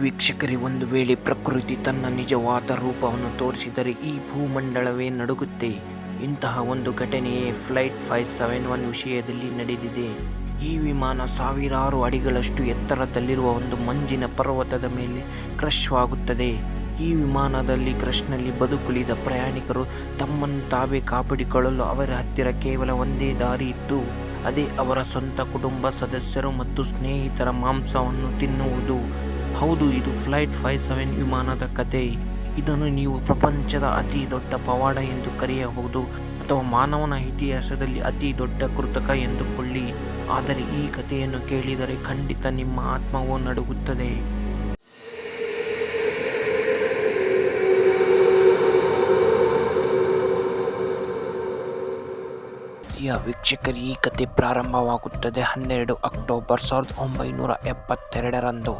ವೀಕ್ಷಕರೇ, ಒಂದು ವೇಳೆ ಪ್ರಕೃತಿ ತನ್ನ ನಿಜವಾದ ರೂಪವನ್ನು ತೋರಿಸಿದರೆ ಈ ಭೂಮಂಡಲವೇ ನಡುಗುತ್ತೆ. ಇಂತಹ ಒಂದು ಘಟನೆಯೇ ಫ್ಲೈಟ್ ಫೈವ್ ಸೆವೆನ್ ಒನ್ ವಿಷಯದಲ್ಲಿ ನಡೆದಿದೆ. ಈ ವಿಮಾನ ಸಾವಿರಾರು ಅಡಿಗಳಷ್ಟು ಎತ್ತರದಲ್ಲಿರುವ ಒಂದು ಮಂಜಿನ ಪರ್ವತದ ಮೇಲೆ ಕ್ರಶ್ ಈ ವಿಮಾನದಲ್ಲಿ ಕ್ರಶ್ನಲ್ಲಿ ಬದುಕುಳಿದ ಪ್ರಯಾಣಿಕರು ತಮ್ಮನ್ನು ತಾವೇ ಕಾಪಾಡಿಕೊಳ್ಳಲು ಅವರ ಹತ್ತಿರ ಕೇವಲ ಒಂದೇ ದಾರಿ ಇತ್ತು. ಅದೇ ಅವರ ಸ್ವಂತ ಕುಟುಂಬ ಸದಸ್ಯರು ಮತ್ತು ಸ್ನೇಹಿತರ ಮಾಂಸವನ್ನು ತಿನ್ನುವುದು. ಹೌದು, ಇದು ಫ್ಲೈಟ್ ಫೈವ್ ಸೆವೆನ್ ವಿಮಾನದ ಕತೆ. ಇದನ್ನು ನೀವು ಪ್ರಪಂಚದ ಅತಿ ದೊಡ್ಡ ಪವಾಡ ಎಂದು ಕರೆಯಬಹುದು ಅಥವಾ ಮಾನವನ ಇತಿಹಾಸದಲ್ಲಿ ಅತಿ ದೊಡ್ಡ ಕೃತಕ ಎಂದುಕೊಳ್ಳಿ. ಆದರೆ ಈ ಕಥೆಯನ್ನು ಕೇಳಿದರೆ ಖಂಡಿತ ನಿಮ್ಮ ಆತ್ಮವು ನಡುಗುತ್ತದೆ. ವೀಕ್ಷಕರು, ಈ ಕತೆ ಪ್ರಾರಂಭವಾಗುತ್ತದೆ ಹನ್ನೆರಡು ಅಕ್ಟೋಬರ್ ಸಾವಿರದ ಒಂಬೈನೂರ ಎಪ್ಪತ್ತೆರಡರಂದು.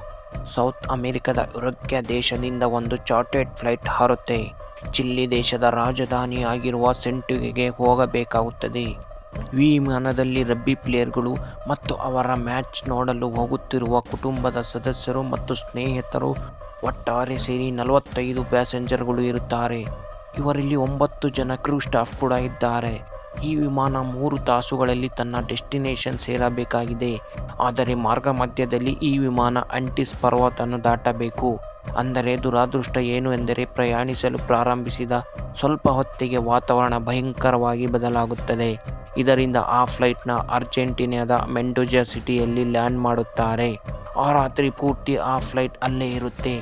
ಸೌತ್ ಅಮೆರಿಕದ ಯುರೋಕ್ಯ ದೇಶದಿಂದ ಒಂದು ಚಾರ್ಟೆಡ್ ಫ್ಲೈಟ್ ಹಾರುತ್ತೆ. ಚಿಲ್ಲಿ ದೇಶದ ರಾಜಧಾನಿಯಾಗಿರುವ ಸೆಂಟುಗೆಗೆ ಹೋಗಬೇಕಾಗುತ್ತದೆ. ವಿಮಾನದಲ್ಲಿ ರಬ್ಬಿ ಪ್ಲೇಯರ್ಗಳು ಮತ್ತು ಅವರ ಮ್ಯಾಚ್ ನೋಡಲು ಹೋಗುತ್ತಿರುವ ಕುಟುಂಬದ ಸದಸ್ಯರು ಮತ್ತು ಸ್ನೇಹಿತರು ಒಟ್ಟಾರೆ ಸೇರಿ ನಲವತ್ತೈದು ಪ್ಯಾಸೆಂಜರ್ಗಳು ಇರುತ್ತಾರೆ. ಇವರಲ್ಲಿ ಒಂಬತ್ತು ಜನ ಕ್ರೂ ಸ್ಟಾಫ್ ಕೂಡ ಇದ್ದಾರೆ. ಈ ವಿಮಾನ ಮೂರು ತಾಸುಗಳಲ್ಲಿ ತನ್ನ ಡೆಸ್ಟಿನೇಷನ್ ಸೇರಬೇಕಾಗಿದೆ. ಆದರೆ ಮಾರ್ಗ ಮಧ್ಯದಲ್ಲಿ ಈ ವಿಮಾನ ಅಂಟಿಸ್ ಪರ್ವತನ್ನು ದಾಟಬೇಕು. ಅಂದರೆ ದುರಾದೃಷ್ಟ ಏನು ಎಂದರೆ ಪ್ರಯಾಣಿಸಲು ಪ್ರಾರಂಭಿಸಿದ ಸ್ವಲ್ಪ ಹೊತ್ತಿಗೆ ವಾತಾವರಣ ಭಯಂಕರವಾಗಿ ಬದಲಾಗುತ್ತದೆ. ಇದರಿಂದ ಆ ಫ್ಲೈಟ್ನ ಅರ್ಜೆಂಟೀನಾದ ಮೆಂಡೋಜಾ ಸಿಟಿಯಲ್ಲಿ ಲ್ಯಾಂಡ್ ಮಾಡುತ್ತಾರೆ. ಆ ರಾತ್ರಿ ಪೂರ್ತಿ ಆ ಫ್ಲೈಟ್ ಅಲ್ಲೇ ಇರುತ್ತೆ.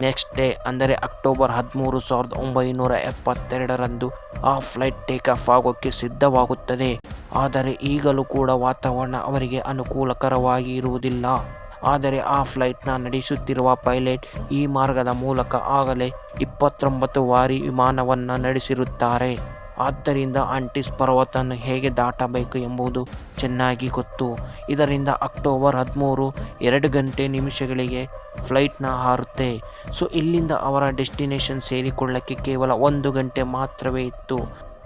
ನೆಕ್ಸ್ಟ್ ಡೇ, ಅಂದರೆ ಅಕ್ಟೋಬರ್ ಹದಿಮೂರು ಸಾವಿರದ ಒಂಬೈನೂರ ಎಪ್ಪತ್ತೆರಡರಂದು ಆ ಫ್ಲೈಟ್ ಟೇಕ್ ಆಫ್ ಆಗೋಕ್ಕೆ ಸಿದ್ಧವಾಗುತ್ತದೆ. ಆದರೆ ಈಗಲೂ ಕೂಡ ವಾತಾವರಣ ಅವರಿಗೆ ಅನುಕೂಲಕರವಾಗಿ ಇರುವುದಿಲ್ಲ. ಆದರೆ ಆ ಫ್ಲೈಟ್ನ ನಡೆಸುತ್ತಿರುವ ಪೈಲಟ್ ಈ ಮಾರ್ಗದ ಮೂಲಕ ಆಗಲೇ ಇಪ್ಪತ್ತೊಂಬತ್ತು ಬಾರಿ ವಿಮಾನವನ್ನು ನಡೆಸಿರುತ್ತಾರೆ. ಆದ್ದರಿಂದ ಆಂಟಿಸ್ ಪರ್ವತವನ್ನು ಹೇಗೆ ದಾಟಬೇಕು ಎಂಬುದು ಚೆನ್ನಾಗಿ ಗೊತ್ತು. ಇದರಿಂದ ಅಕ್ಟೋಬರ್ ಹದಿಮೂರು ಎರಡು ಗಂಟೆ ನಿಮಿಷಗಳಿಗೆ ಫ್ಲೈಟ್ನ ಹಾರುತ್ತೆ. ಸೊ, ಇಲ್ಲಿಂದ ಅವರ ಡೆಸ್ಟಿನೇಷನ್ ಸೇರಿಕೊಳ್ಳಕ್ಕೆ ಕೇವಲ ಒಂದು ಗಂಟೆ ಮಾತ್ರವೇ ಇತ್ತು.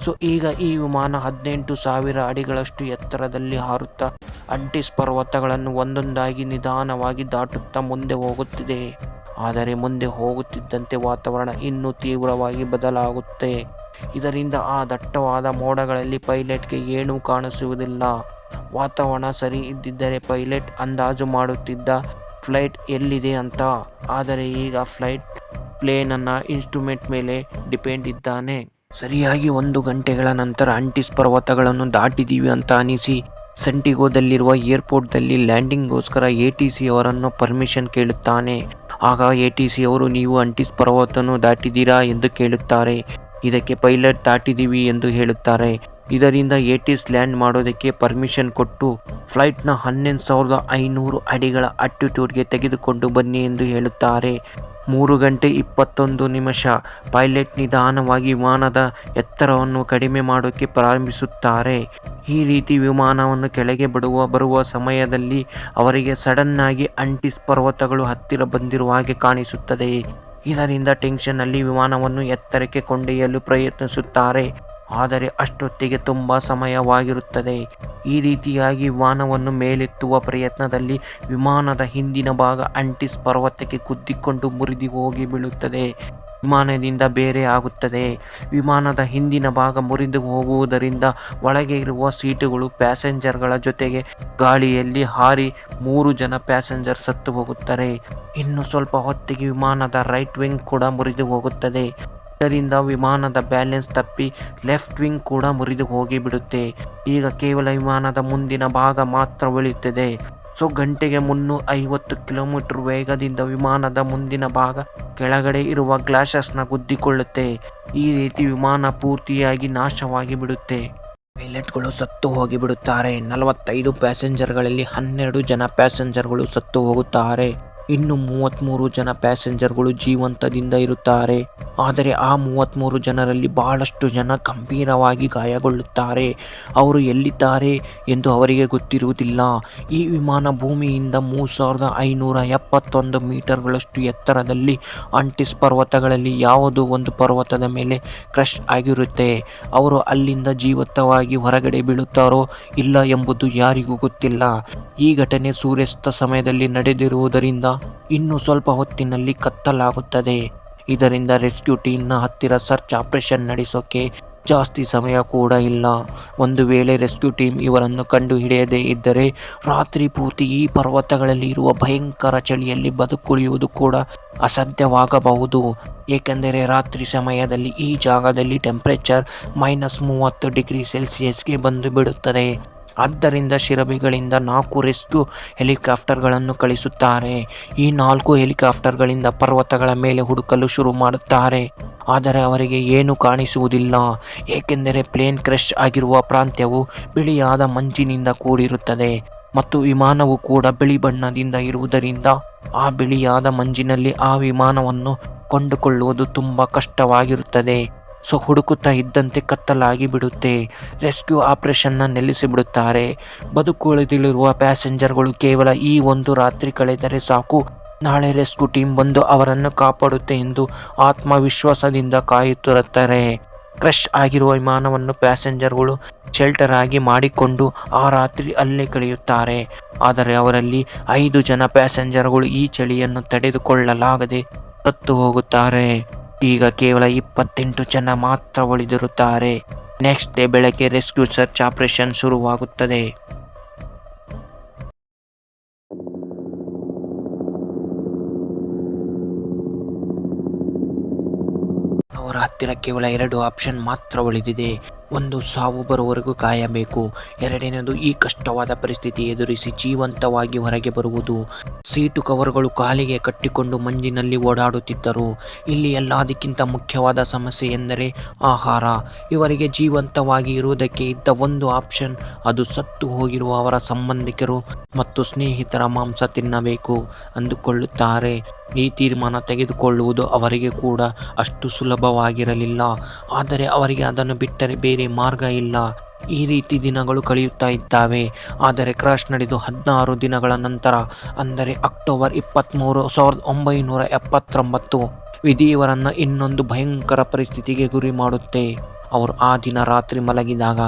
ಸೊ, ಈಗ ಈ ವಿಮಾನ ಹದಿನೆಂಟು ಸಾವಿರ ಅಡಿಗಳಷ್ಟು ಎತ್ತರದಲ್ಲಿ ಹಾರುತ್ತಾ ಅಂಟಿಸ್ ಪರ್ವತಗಳನ್ನು ಒಂದೊಂದಾಗಿ ನಿಧಾನವಾಗಿ ದಾಟುತ್ತಾ ಮುಂದೆ ಹೋಗುತ್ತಿದೆ. ಆದರೆ ಮುಂದೆ ಹೋಗುತ್ತಿದ್ದಂತೆ ವಾತಾವರಣ ಇನ್ನೂ ತೀವ್ರವಾಗಿ ಬದಲಾಗುತ್ತೆ. ಇದರಿಂದ ಆ ದಟ್ಟವಾದ ಮೋಡಗಳಲ್ಲಿ ಪೈಲಟ್ಗೆ ಏನೂ ಕಾಣಿಸುವುದಿಲ್ಲ. ವಾತಾವರಣ ಸರಿ ಇದ್ದಿದ್ದರೆ ಪೈಲಟ್ ಅಂದಾಜು ಮಾಡುತ್ತಿದ್ದ ಫ್ಲೈಟ್ ಎಲ್ಲಿದೆ ಅಂತ. ಆದರೆ ಈಗ ಫ್ಲೈಟ್ ಪ್ಲೇನನ್ನು ಇನ್ಸ್ಟ್ರೂಮೆಂಟ್ ಮೇಲೆ ಡಿಪೆಂಡ್ ಇದ್ದಾನೆ. ಸರಿಯಾಗಿ ಒಂದು ಗಂಟೆಗಳ ನಂತರ ಅಂಟಿಸ್ ಪರ್ವತಗಳನ್ನು ದಾಟಿದೀವಿ ಅಂತ ಅನಿಸಿ ಸೆಂಟಿಗೋದಲ್ಲಿರುವ ಏರ್ಪೋರ್ಟ್ದಲ್ಲಿ ಲ್ಯಾಂಡಿಂಗ್ಗೋಸ್ಕರ ಎ ಟಿ ಸಿ ಅವರನ್ನು ಪರ್ಮಿಷನ್ ಕೇಳುತ್ತಾನೆ. ಆಗ ಎ ಟಿ ಸಿ ಅವರು, ನೀವು ಅಂಟಿಸ್ ಪರ್ವತವನ್ನು ದಾಟಿದ್ದೀರಾ? ಎಂದು ಕೇಳುತ್ತಾರೆ. ಇದಕ್ಕೆ ಪೈಲಟ್, ದಾಟಿದ್ದೀವಿ ಎಂದು ಹೇಳುತ್ತಾರೆ. ಇದರಿಂದ ಏಟಿಸ್ ಲ್ಯಾಂಡ್ ಮಾಡೋದಕ್ಕೆ ಪರ್ಮಿಷನ್ ಕೊಟ್ಟು ಫ್ಲೈಟ್ನ ಹನ್ನೊಂದು ಸಾವಿರದ ಐನೂರು ಅಡಿಗಳ ಅಟ್ಟಿಟ್ಯೂಡ್ಗೆ ತೆಗೆದುಕೊಂಡು ಬನ್ನಿ ಎಂದು ಹೇಳುತ್ತಾರೆ. ಮೂರು ಗಂಟೆ ಇಪ್ಪತ್ತೊಂದು ನಿಮಿಷ. ಪೈಲಟ್ ನಿಧಾನವಾಗಿ ವಿಮಾನದ ಎತ್ತರವನ್ನು ಕಡಿಮೆ ಮಾಡೋಕ್ಕೆ ಪ್ರಾರಂಭಿಸುತ್ತಾರೆ. ಈ ರೀತಿ ವಿಮಾನವನ್ನು ಕೆಳಗೆ ಬಿಡುವ, ಬರುವ ಸಮಯದಲ್ಲಿ ಅವರಿಗೆ ಸಡನ್ನಾಗಿ ಅಂಟಿಸ್ ಪರ್ವತಗಳು ಹತ್ತಿರ ಬಂದಿರುವ ಹಾಗೆ ಕಾಣಿಸುತ್ತದೆ. ಇದರಿಂದ ಟೆನ್ಷನ್ನಲ್ಲಿ ವಿಮಾನವನ್ನು ಎತ್ತರಕ್ಕೆ ಕೊಂಡೊಯ್ಯಲು ಪ್ರಯತ್ನಿಸುತ್ತಾರೆ. ಆದರೆ ಅಷ್ಟೊತ್ತಿಗೆ ತುಂಬ ಸಮಯವಾಗಿರುತ್ತದೆ. ಈ ರೀತಿಯಾಗಿ ವಿಮಾನವನ್ನು ಮೇಲೆತ್ತುವ ಪ್ರಯತ್ನದಲ್ಲಿ ವಿಮಾನದ ಹಿಂದಿನ ಭಾಗ ಅಂಟಿಸ್ ಪರ್ವತಕ್ಕೆ ಕುದ್ದಿಕೊಂಡು ಮುರಿದು ಹೋಗಿ ಬೀಳುತ್ತದೆ. ವಿಮಾನದಿಂದ ಬೇರೆ ಆಗುತ್ತದೆ. ವಿಮಾನದ ಹಿಂದಿನ ಭಾಗ ಮುರಿದು ಹೋಗುವುದರಿಂದ ಒಳಗೆ ಇರುವ ಸೀಟುಗಳು ಪ್ಯಾಸೆಂಜರ್ಗಳ ಜೊತೆಗೆ ಗಾಳಿಯಲ್ಲಿ ಹಾರಿ ಮೂರು ಜನ ಪ್ಯಾಸೆಂಜರ್ ಸತ್ತು ಹೋಗುತ್ತಾರೆ. ಇನ್ನು ಸ್ವಲ್ಪ ಹೊತ್ತಿಗೆ ವಿಮಾನದ ರೈಟ್ ವಿಂಗ್ ಕೂಡ ಮುರಿದು ಹೋಗುತ್ತದೆ. ಇದರಿಂದ ವಿಮಾನದ ಬ್ಯಾಲೆನ್ಸ್ ತಪ್ಪಿ ಲೆಫ್ಟ್ ವಿಂಗ್ ಕೂಡ ಮುರಿದು ಹೋಗಿ ಬಿಡುತ್ತೆ ಈಗ ಕೇವಲ ವಿಮಾನದ ಮುಂದಿನ ಭಾಗ ಮಾತ್ರ ಉಳಿಯುತ್ತದೆ. ಸೊ, ಗಂಟೆಗೆ ಮುನ್ನೂರ ಐವತ್ತು ಕಿಲೋಮೀಟರ್ ವೇಗದಿಂದ ವಿಮಾನದ ಮುಂದಿನ ಭಾಗ ಕೆಳಗಡೆ ಇರುವ ಗ್ಲಾಸಸ್ನ ಗುದ್ದಿಕೊಳ್ಳುತ್ತೆ. ಈ ರೀತಿ ವಿಮಾನ ಪೂರ್ತಿಯಾಗಿ ನಾಶವಾಗಿ ಬಿಡುತ್ತೆ ಪೈಲಟ್ಗಳು ಸತ್ತು ಹೋಗಿಬಿಡುತ್ತಾರೆ. ನಲವತ್ತೈದು ಪ್ಯಾಸೆಂಜರ್ಗಳಲ್ಲಿ ಹನ್ನೆರಡು ಜನ ಪ್ಯಾಸೆಂಜರ್ಗಳು ಸತ್ತು ಹೋಗುತ್ತಾರೆ. ಇನ್ನು ಮೂವತ್ತ್ಮೂರು ಜನ ಪ್ಯಾಸೆಂಜರ್ಗಳು ಜೀವಂತದಿಂದ ಇರುತ್ತಾರೆ. ಆದರೆ ಆ ಮೂವತ್ತ್ಮೂರು ಜನರಲ್ಲಿ ಬಹಳಷ್ಟು ಜನ ಗಂಭೀರವಾಗಿ ಗಾಯಗೊಳ್ಳುತ್ತಾರೆ. ಅವರು ಎಲ್ಲಿದ್ದಾರೆ ಎಂದು ಅವರಿಗೆ ಗೊತ್ತಿರುವುದಿಲ್ಲ. ಈ ವಿಮಾನ ಭೂಮಿಯಿಂದ ಮೂರು ಸಾವಿರದ ಐನೂರ ಎಪ್ಪತ್ತೊಂದು ಮೀಟರ್ಗಳಷ್ಟು ಎತ್ತರದಲ್ಲಿ ಅಂಟಿಸ್ ಪರ್ವತಗಳಲ್ಲಿ ಯಾವುದೋ ಒಂದು ಪರ್ವತದ ಮೇಲೆ ಕ್ರಶ್ ಆಗಿರುತ್ತೆ, ಅವರು ಅಲ್ಲಿಂದ ಜೀವಂತವಾಗಿ ಹೊರಗಡೆ ಬೀಳುತ್ತಾರೋ ಇಲ್ಲ ಎಂಬುದು ಯಾರಿಗೂ ಗೊತ್ತಿಲ್ಲ. ಈ ಘಟನೆ ಸೂರ್ಯಾಸ್ತ ಸಮಯದಲ್ಲಿ ನಡೆದಿರುವುದರಿಂದ ಇನ್ನು ಸ್ವಲ್ಪ ಹೊತ್ತಿನಲ್ಲಿ ಕತ್ತಲಾಗುತ್ತದೆ. ಇದರಿಂದ ರೆಸ್ಕ್ಯೂ ಟೀಮ್ನ ಹತ್ತಿರ ಸರ್ಚ್ ಆಪರೇಷನ್ ನಡೆಸೋಕೆ ಜಾಸ್ತಿ ಸಮಯ ಕೂಡ ಇಲ್ಲ. ಒಂದು ವೇಳೆ ರೆಸ್ಕ್ಯೂ ಟೀಮ್ ಇವರನ್ನು ಕಂಡು ಹಿಡಿಯದೇ ಇದ್ದರೆ ರಾತ್ರಿ ಪೂರ್ತಿ ಈ ಪರ್ವತಗಳಲ್ಲಿ ಇರುವ ಭಯಂಕರ ಚಳಿಯಲ್ಲಿ ಬದುಕುಳಿಯುವುದು ಕೂಡ ಅಸಾಧ್ಯವಾಗಬಹುದು. ಏಕೆಂದರೆ ರಾತ್ರಿ ಸಮಯದಲ್ಲಿ ಈ ಜಾಗದಲ್ಲಿ ಟೆಂಪರೇಚರ್ ಮೈನಸ್ ಮೂವತ್ತು ಡಿಗ್ರಿ ಸೆಲ್ಸಿಯಸ್ಗೆ ಬಂದು ಬಿಡುತ್ತದೆ. ಆದ್ದರಿಂದ ಶಿರಬಿಗಳಿಂದ ನಾಲ್ಕು ರೆಸ್ಕ್ಯೂ ಹೆಲಿಕಾಪ್ಟರ್ಗಳನ್ನು ಕಳಿಸುತ್ತಾರೆ. ಈ ನಾಲ್ಕು ಹೆಲಿಕಾಪ್ಟರ್ಗಳಿಂದ ಪರ್ವತಗಳ ಮೇಲೆ ಹುಡುಕಲು ಶುರು ಮಾಡುತ್ತಾರೆ. ಆದರೆ ಅವರಿಗೆ ಏನು ಕಾಣಿಸುವುದಿಲ್ಲ. ಏಕೆಂದರೆ ಪ್ಲೇನ್ ಕ್ರಶ್ ಆಗಿರುವ ಪ್ರಾಂತ್ಯವು ಬಿಳಿಯಾದ ಮಂಜಿನಿಂದ ಕೂಡಿರುತ್ತದೆ ಮತ್ತು ವಿಮಾನವು ಕೂಡ ಬಿಳಿ ಬಣ್ಣದಿಂದ ಇರುವುದರಿಂದ ಆ ಬಿಳಿಯಾದ ಮಂಜಿನಲ್ಲಿ ಆ ವಿಮಾನವನ್ನು ಕೊಂಡುಕೊಳ್ಳುವುದು ತುಂಬ ಕಷ್ಟವಾಗಿರುತ್ತದೆ. ಸೊ ಹುಡುಕುತ್ತಾ ಇದ್ದಂತೆ ಕತ್ತಲಾಗಿ ಬಿಡುತ್ತೆ. ರೆಸ್ಕ್ಯೂ ಆಪರೇಷನ್ನ ನಿಲ್ಲಿಸಿಬಿಡುತ್ತಾರೆ ಬದುಕುಳಿದಿರುವ ಪ್ಯಾಸೆಂಜರ್ಗಳು ಕೇವಲ ಈ ಒಂದು ರಾತ್ರಿ ಕಳೆದರೆ ಸಾಕು. ನಾಳೆ ರೆಸ್ಕ್ಯೂ ಟೀಮ್ ಬಂದು ಅವರನ್ನು ಕಾಪಾಡುತ್ತೆ ಎಂದು ಆತ್ಮವಿಶ್ವಾಸದಿಂದ ಕಾಯುತ್ತಿರುತ್ತಾರೆ ಕ್ರಶ್ ಆಗಿರುವ ವಿಮಾನವನ್ನು ಪ್ಯಾಸೆಂಜರ್ಗಳು ಶೆಲ್ಟರ್ ಆಗಿ ಮಾಡಿಕೊಂಡು ಆ ರಾತ್ರಿ ಅಲ್ಲೇ ಕಳೆಯುತ್ತಾರೆ. ಆದರೆ ಅವರಲ್ಲಿ ಐದು ಜನ ಪ್ಯಾಸೆಂಜರ್ಗಳು ಈ ಚಳಿಯನ್ನು ತಡೆದುಕೊಳ್ಳಲಾಗದೆ ಸತ್ತು ಹೋಗುತ್ತಾರೆ. ಈಗ ಕೇವಲ ಇಪ್ಪತ್ತೆಂಟು ಜನ ಮಾತ್ರ ಉಳಿದಿರುತ್ತಾರೆ. ನೆಕ್ಸ್ಟ್ ಡೇ ಬೆಳಗ್ಗೆ ರೆಸ್ಕ್ಯೂ ಸರ್ಚ್ ಆಪರೇಷನ್ ಶುರುವಾಗುತ್ತದೆ. ಅವರ ಹತ್ತಿರ ಕೇವಲ ಎರಡು ಆಪ್ಷನ್ ಮಾತ್ರ ಉಳಿದಿದೆ. ಒಂದು ಸಾವು ಬರುವವರೆಗೂ ಕಾಯಬೇಕು. ಎರಡನೇದು, ಈ ಕಷ್ಟವಾದ ಪರಿಸ್ಥಿತಿ ಎದುರಿಸಿ ಜೀವಂತವಾಗಿ ಹೊರಗೆ ಬರುವುದು. ಸೀಟು ಕವರ್ಗಳು ಕಾಲಿಗೆ ಕಟ್ಟಿಕೊಂಡು ಮಂಜಿನಲ್ಲಿ ಓಡಾಡುತ್ತಿದ್ದರು. ಇಲ್ಲಿ ಎಲ್ಲದಕ್ಕಿಂತ ಮುಖ್ಯವಾದ ಸಮಸ್ಯೆ ಎಂದರೆ ಆಹಾರ. ಇವರಿಗೆ ಜೀವಂತವಾಗಿ ಇರುವುದಕ್ಕೆ ಇದ್ದ ಒಂದು ಆಪ್ಷನ್, ಅದು ಸತ್ತು ಹೋಗಿರುವ ಅವರ ಸಂಬಂಧಿಕರು ಮತ್ತು ಸ್ನೇಹಿತರ ಮಾಂಸ ತಿನ್ನಬೇಕು ಅಂದುಕೊಳ್ಳುತ್ತಾರೆ. ಈ ತೀರ್ಮಾನ ತೆಗೆದುಕೊಳ್ಳುವುದು ಅವರಿಗೆ ಕೂಡ ಅಷ್ಟು ಸುಲಭವಾಗಿರಲಿಲ್ಲ. ಆದರೆ ಅವರಿಗೆ ಅದನ್ನು ಬಿಟ್ಟರೆ ಬೇರೆ ಮಾರ್ಗ ಇಲ್ಲ. ಈ ರೀತಿ ದಿನಗಳು ಕಳೆಯುತ್ತಾ ಇದ್ದಾವೆ. ಆದರೆ ಕ್ರಾಶ್ ನಡೆದು ಹದಿನಾರು ದಿನಗಳ ನಂತರ, ಅಂದರೆ ಅಕ್ಟೋಬರ್ ಇಪ್ಪತ್ತ್ಮೂರು ಸಾವಿರದ ಒಂಬೈನೂರ ಎಪ್ಪತ್ತೊಂಬತ್ತು, ವಿಧಿಯವರನ್ನು ಇನ್ನೊಂದು ಭಯಂಕರ ಪರಿಸ್ಥಿತಿಗೆ ಗುರಿ ಮಾಡುತ್ತೆ. ಅವರು ಆ ದಿನ ರಾತ್ರಿ ಮಲಗಿದಾಗ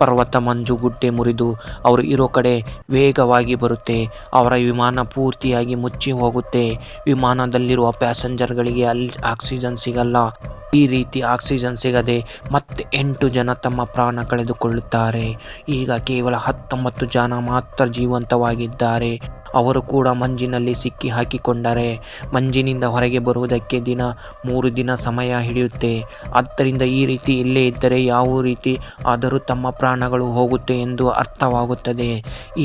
ಪರ್ವತ ಮಂಜು ಗುಡ್ಡೆ ಮುರಿದು ಅವರು ಇರೋ ಕಡೆ ವೇಗವಾಗಿ ಬರುತ್ತೆ. ಅವರ ವಿಮಾನ ಪೂರ್ತಿಯಾಗಿ ಮುಚ್ಚಿ ಹೋಗುತ್ತೆ. ವಿಮಾನದಲ್ಲಿರುವ ಪ್ಯಾಸೆಂಜರ್ಗಳಿಗೆ ಅಲ್ಲಿ ಆಕ್ಸಿಜನ್ ಸಿಗಲ್ಲ. ಈ ರೀತಿ ಆಕ್ಸಿಜನ್ ಸಿಗದೆ ಮತ್ತೆ ಎಂಟು ಜನ ತಮ್ಮ ಪ್ರಾಣ ಕಳೆದುಕೊಳ್ಳುತ್ತಾರೆ. ಈಗ ಕೇವಲ ಹತ್ತೊಂಬತ್ತು ಜನ ಮಾತ್ರ ಜೀವಂತವಾಗಿದ್ದಾರೆ. ಅವರು ಕೂಡ ಮಂಜಿನಲ್ಲಿ ಸಿಕ್ಕಿ ಹಾಕಿಕೊಂಡರೆ. ಮಂಜಿನಿಂದ ಹೊರಗೆ ಬರುವುದಕ್ಕೆ ದಿನ ಮೂರು ದಿನ ಸಮಯ ಹಿಡಿಯುತ್ತೆ. ಆದ್ದರಿಂದ ಈ ರೀತಿ ಇಲ್ಲೇ ಇದ್ದರೆ ಯಾವ ರೀತಿ ಆದರೂ ತಮ್ಮ ಪ್ರಾಣಗಳು ಹೋಗುತ್ತೆ ಎಂದು ಅರ್ಥವಾಗುತ್ತದೆ.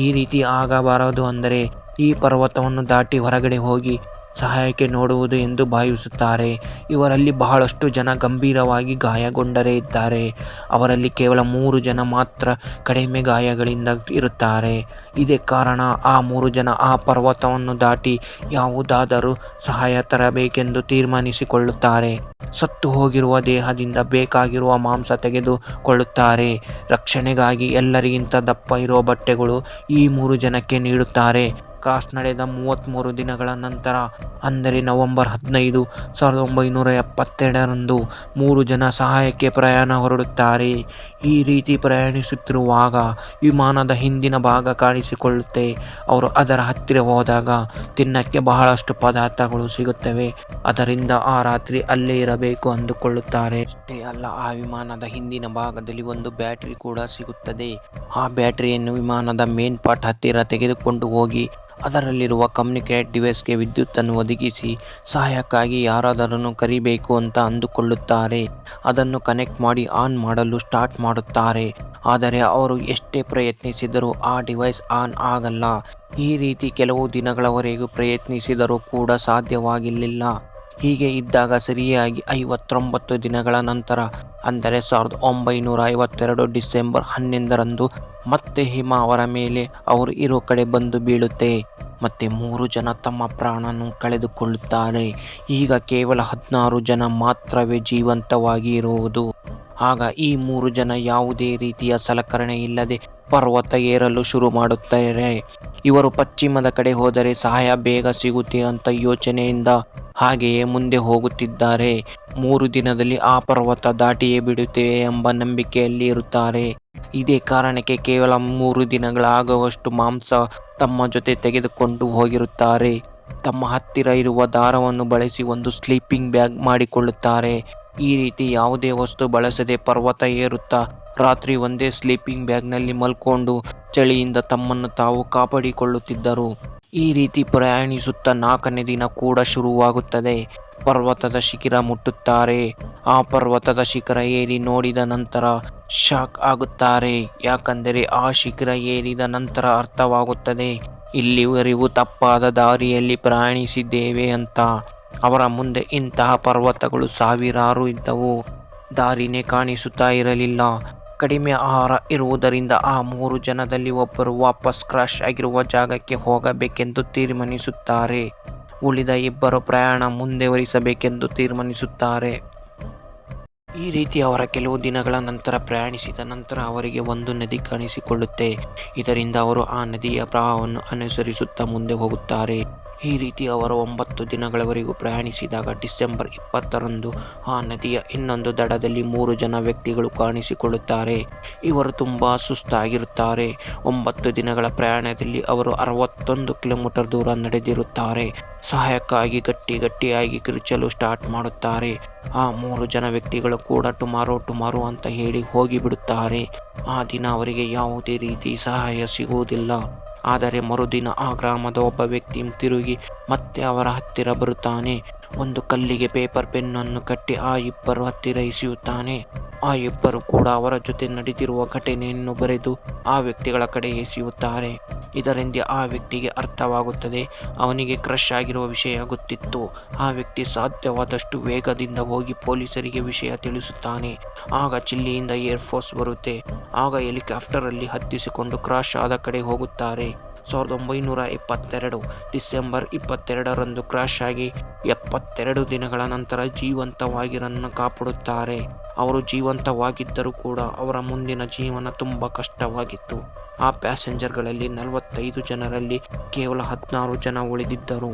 ಈ ರೀತಿ ಆಗಬಾರದು ಅಂದರೆ ಈ ಪರ್ವತವನ್ನು ದಾಟಿ ಹೊರಗಡೆ ಹೋಗಿ ಸಹಾಯಕ್ಕೆ ನೋಡುವುದು ಎಂದು ಭಾವಿಸುತ್ತಾರೆ. ಇವರಲ್ಲಿ ಬಹಳಷ್ಟು ಜನ ಗಂಭೀರವಾಗಿ ಗಾಯಗೊಂಡರೇ ಇದ್ದಾರೆ. ಅವರಲ್ಲಿ ಕೇವಲ ಮೂರು ಜನ ಮಾತ್ರ ಕಡಿಮೆ ಗಾಯಗಳಿಂದ ಇರುತ್ತಾರೆ. ಇದೇ ಕಾರಣ ಆ ಮೂರು ಜನ ಆ ಪರ್ವತವನ್ನು ದಾಟಿ ಯಾವುದಾದರೂ ಸಹಾಯ ತರಬೇಕೆಂದು ತೀರ್ಮಾನಿಸಿಕೊಳ್ಳುತ್ತಾರೆ. ಸತ್ತು ಹೋಗಿರುವ ದೇಹದಿಂದ ಬೇಕಾಗಿರುವ ಮಾಂಸ ತೆಗೆದುಕೊಳ್ಳುತ್ತಾರೆ. ರಕ್ಷಣೆಗಾಗಿ ಎಲ್ಲರಿಗಿಂತ ದಪ್ಪ ಇರುವ ಬಟ್ಟೆಗಳು ಈ ಮೂರು ಜನಕ್ಕೆ ನೀಡುತ್ತಾರೆ. ಕ್ರಾಸ್ ನಡೆದ ಮೂವತ್ತ್ಮೂರು ದಿನಗಳ ನಂತರ ಅಂದರೆ ನವೆಂಬರ್ ಹದಿನೈದು ಸಾವಿರದ ಒಂಬೈನೂರ ಎಪ್ಪತ್ತೆರಡರಂದು ಮೂರು ಜನ ಸಹಾಯಕ್ಕೆ ಪ್ರಯಾಣ ಹೊರಡುತ್ತಾರೆ. ಈ ರೀತಿ ಪ್ರಯಾಣಿಸುತ್ತಿರುವಾಗ ವಿಮಾನದ ಹಿಂದಿನ ಭಾಗ ಕಾಣಿಸಿಕೊಳ್ಳುತ್ತೆ. ಅವರು ಅದರ ಹತ್ತಿರ ಹೋದಾಗ ತಿನ್ನಕ್ಕೆ ಬಹಳಷ್ಟು ಪದಾರ್ಥಗಳು ಸಿಗುತ್ತವೆ. ಅದರಿಂದ ಆ ರಾತ್ರಿ ಅಲ್ಲೇ ಇರಬೇಕು ಅಂದುಕೊಳ್ಳುತ್ತಾರೆ. ಅಷ್ಟೇ ಅಲ್ಲ, ಆ ವಿಮಾನದ ಹಿಂದಿನ ಭಾಗದಲ್ಲಿ ಒಂದು ಬ್ಯಾಟರಿ ಕೂಡ ಸಿಗುತ್ತದೆ. ಆ ಬ್ಯಾಟರಿಯನ್ನು ವಿಮಾನದ ಮೇನ್ ಪಾರ್ಟ್ ಹತ್ತಿರ ತೆಗೆದುಕೊಂಡು ಹೋಗಿ ಅದರಲ್ಲಿರುವ ಕಮ್ಯುನಿಕೇಟ್ ಡಿವೈಸ್ಗೆ ವಿದ್ಯುತ್ತನ್ನು ಒದಗಿಸಿ ಸಹಾಯಕ್ಕಾಗಿ ಯಾರಾದರನ್ನು ಕರಿಬೇಕು ಅಂತ ಅಂದುಕೊಳ್ಳುತ್ತಾರೆ. ಅದನ್ನು ಕನೆಕ್ಟ್ ಮಾಡಿ ಆನ್ ಮಾಡಲು ಸ್ಟಾರ್ಟ್ ಮಾಡುತ್ತಾರೆ. ಆದರೆ ಅವರು ಎಷ್ಟೇ ಪ್ರಯತ್ನಿಸಿದರೂ ಆ ಡಿವೈಸ್ ಆನ್ ಆಗಲ್ಲ. ಈ ರೀತಿ ಕೆಲವು ದಿನಗಳವರೆಗೂ ಪ್ರಯತ್ನಿಸಿದರೂ ಕೂಡ ಸಾಧ್ಯವಾಗಿರಲಿಲ್ಲ ಹೀಗೆ ಇದ್ದಾಗ ಸರಿಯಾಗಿ ಐವತ್ತೊಂಬತ್ತು ದಿನಗಳ ನಂತರ, ಅಂದರೆ ಸಾವಿರದ ಒಂಬೈನೂರ ಐವತ್ತೆರಡು ಡಿಸೆಂಬರ್ ಹನ್ನೊಂದರಂದು ಮತ್ತೆ ಹಿಮ ಅವರ ಮೇಲೆ ಅವರು ಇರೋ ಕಡೆ ಬಂದು ಬೀಳುತ್ತೆ. ಮತ್ತೆ ಮೂರು ಜನ ತಮ್ಮ ಪ್ರಾಣನ್ನು ಕಳೆದುಕೊಳ್ಳುತ್ತಾರೆ. ಈಗ ಕೇವಲ ಹದಿನಾರು ಜನ ಮಾತ್ರವೇ ಜೀವಂತವಾಗಿ ಇರುವುದು. ಆಗ ಈ ಮೂರು ಜನ ಯಾವುದೇ ರೀತಿಯ ಸಲಕರಣೆ ಇಲ್ಲದೆ ಪರ್ವತ ಏರಲು ಶುರು ಮಾಡುತ್ತಾರೆ. ಇವರು ಪಶ್ಚಿಮದ ಕಡೆ ಹೋದರೆ ಸಹಾಯ ಬೇಗ ಸಿಗುತ್ತೆ ಅಂತ ಯೋಚನೆಯಿಂದ ಹಾಗೆಯೇ ಮುಂದೆ ಹೋಗುತ್ತಿದ್ದಾರೆ. ಮೂರು ದಿನದಲ್ಲಿ ಆ ಪರ್ವತ ದಾಟಿಯೇ ಬಿಡುತ್ತೇವೆ ಎಂಬ ನಂಬಿಕೆಯಲ್ಲಿ ಇರುತ್ತಾರೆ. ಇದೇ ಕಾರಣಕ್ಕೆ ಕೇವಲ ಮೂರು ದಿನಗಳಾಗುವಷ್ಟು ಮಾಂಸ ತಮ್ಮ ಜೊತೆ ತೆಗೆದುಕೊಂಡು ಹೋಗಿರುತ್ತಾರೆ. ತಮ್ಮ ಹತ್ತಿರ ಇರುವ ದಾರವನ್ನು ಬಳಸಿ ಒಂದು ಸ್ಲೀಪಿಂಗ್ ಬ್ಯಾಗ್ ಮಾಡಿಕೊಳ್ಳುತ್ತಾರೆ. ಈ ರೀತಿ ಯಾವುದೇ ವಸ್ತು ಬಳಸದೆ ಪರ್ವತ ಏರುತ್ತಾ ರಾತ್ರಿ ಒಂದೇ ಸ್ಲೀಪಿಂಗ್ ಬ್ಯಾಗ್ನಲ್ಲಿ ಮಲ್ಕೊಂಡು ಚಳಿಯಿಂದ ತಮ್ಮನ್ನು ತಾವು ಕಾಪಾಡಿಕೊಳ್ಳುತ್ತಿದ್ದರು. ಈ ರೀತಿ ಪ್ರಯಾಣಿಸುತ್ತಾ ನಾಲ್ಕನೇ ದಿನ ಕೂಡ ಶುರುವಾಗುತ್ತದೆ. ಪರ್ವತದ ಶಿಖರ ಮುಟ್ಟುತ್ತಾರೆ. ಆ ಪರ್ವತದ ಶಿಖರ ಏರಿ ನೋಡಿದ ನಂತರ ಶಾಕ್ ಆಗುತ್ತಾರೆ. ಯಾಕಂದರೆ ಆ ಶಿಖರ ಏರಿದ ನಂತರ ಅರ್ಥವಾಗುತ್ತದೆ, ಇಲ್ಲಿವರೆಗೂ ತಪ್ಪಾದ ದಾರಿಯಲ್ಲಿ ಪ್ರಯಾಣಿಸಿದ್ದೇವೆ ಅಂತ. ಅವರ ಮುಂದೆ ಇಂತಹ ಪರ್ವತಗಳು ಸಾವಿರಾರು ಇದ್ದವು. ದಾರಿನೇ ಕಾಣಿಸುತ್ತಾ ಇರಲಿಲ್ಲ. ಕಡಿಮೆ ಆಹಾರ ಇರುವುದರಿಂದ ಆ ಮೂರು ಜನದಲ್ಲಿ ಒಬ್ಬರು ವಾಪಸ್ ಕ್ರಾಶ್ ಆಗಿರುವ ಜಾಗಕ್ಕೆ ಹೋಗಬೇಕೆಂದು ತೀರ್ಮಾನಿಸುತ್ತಾರೆ. ಉಳಿದ ಇಬ್ಬರು ಪ್ರಯಾಣ ಮುಂದುವರಿಸಬೇಕೆಂದು ತೀರ್ಮಾನಿಸುತ್ತಾರೆ. ಈ ರೀತಿ ಅವರ ಕೆಲವು ದಿನಗಳ ನಂತರ ಪ್ರಯಾಣಿಸಿದ ನಂತರ ಅವರಿಗೆ ಒಂದು ನದಿ ಕಾಣಿಸಿಕೊಳ್ಳುತ್ತೆ. ಇದರಿಂದ ಅವರು ಆ ನದಿಯ ಪ್ರವಾಹವನ್ನು ಅನುಸರಿಸುತ್ತಾ ಮುಂದೆ ಹೋಗುತ್ತಾರೆ. ಈ ರೀತಿ ಅವರು ಒಂಬತ್ತು ದಿನಗಳವರೆಗೂ ಪ್ರಯಾಣಿಸಿದಾಗ ಡಿಸೆಂಬರ್ ಇಪ್ಪತ್ತರಂದು ಆ ನದಿಯ ಇನ್ನೊಂದು ದಡದಲ್ಲಿ ಮೂರು ಜನ ವ್ಯಕ್ತಿಗಳು ಕಾಣಿಸಿಕೊಳ್ಳುತ್ತಾರೆ. ಇವರು ತುಂಬ ಸುಸ್ತಾಗಿರುತ್ತಾರೆ. ಒಂಬತ್ತು ದಿನಗಳ ಪ್ರಯಾಣದಲ್ಲಿ ಅವರು ಅರವತ್ತೊಂದು ಕಿಲೋಮೀಟರ್ ದೂರ ನಡೆದಿರುತ್ತಾರೆ. ಸಹಾಯಕ್ಕಾಗಿ ಗಟ್ಟಿ ಗಟ್ಟಿಯಾಗಿ ಕಿರುಚಲು ಸ್ಟಾರ್ಟ್ ಮಾಡುತ್ತಾರೆ. ಆ ಮೂರು ಜನ ವ್ಯಕ್ತಿಗಳು ಕೂಡ ಟುಮಾರೋ ಟುಮಾರೋ ಅಂತ ಹೇಳಿ ಹೋಗಿಬಿಡುತ್ತಾರೆ. ಆ ದಿನ ಅವರಿಗೆ ಯಾವುದೇ ರೀತಿ ಸಹಾಯ ಸಿಗುವುದಿಲ್ಲ. ಆದರೆ ಮರುದಿನ ಆ ಗ್ರಾಮದ ಒಬ್ಬ ವ್ಯಕ್ತಿ ತಿರುಗಿ ಮತ್ತೆ ಅವರ ಹತ್ತಿರ ಬರುತ್ತಾನೆ. ಒಂದು ಕಲ್ಲಿಗೆ ಪೇಪರ್ ಪೆನ್ನನ್ನು ಕಟ್ಟಿ ಆ ಇಬ್ಬರು ಹತ್ತಿರ ಎಸೆಯುತ್ತಾನೆ. ಆ ಇಬ್ಬರು ಕೂಡ ಅವರ ಜೊತೆ ನಡೆದಿರುವ ಘಟನೆಯನ್ನು ಬರೆದು ಆ ವ್ಯಕ್ತಿಗಳ ಕಡೆ ಎಸೆಯುತ್ತಾರೆ. ಇದರಿಂದ ಆ ವ್ಯಕ್ತಿಗೆ ಅರ್ಥವಾಗುತ್ತದೆ. ಅವನಿಗೆ ಕ್ರಶ್ ಆಗಿರುವ ವಿಷಯ ಗೊತ್ತಿತ್ತು. ಆ ವ್ಯಕ್ತಿ ಸಾಧ್ಯವಾದಷ್ಟು ವೇಗದಿಂದ ಹೋಗಿ ಪೊಲೀಸರಿಗೆ ವಿಷಯ ತಿಳಿಸುತ್ತಾನೆ. ಆಗ ಚಿಲ್ಲಿಯಿಂದ ಏರ್ಫೋರ್ಸ್ ಬರುತ್ತೆ. ಆಗ ಹೆಲಿಕಾಪ್ಟರಲ್ಲಿ ಹತ್ತಿಸಿಕೊಂಡು ಕ್ರಾಶ್ ಆದ ಕಡೆ ಹೋಗುತ್ತಾರೆ. ಸಾವಿರದ ಒಂಬೈನೂರ ಇಪ್ಪತ್ತೆರಡು ಡಿಸೆಂಬರ್ ಇಪ್ಪತ್ತೆರಡರಂದು ಕ್ರಾಶ್ ಆಗಿ ಎಪ್ಪತ್ತೆರಡು ದಿನಗಳ ನಂತರ ಜೀವಂತವಾಗಿರನ್ನು ಕಾಪಾಡುತ್ತಾರೆ. ಅವರು ಜೀವಂತವಾಗಿದ್ದರೂ ಕೂಡ ಅವರ ಮುಂದಿನ ಜೀವನ ತುಂಬ ಕಷ್ಟವಾಗಿತ್ತು. ಆ ಪ್ಯಾಸೆಂಜರ್ಗಳಲ್ಲಿ ನಲವತ್ತೈದು ಜನರಲ್ಲಿ ಕೇವಲ ಹದಿನಾರು ಜನ ಉಳಿದಿದ್ದರು.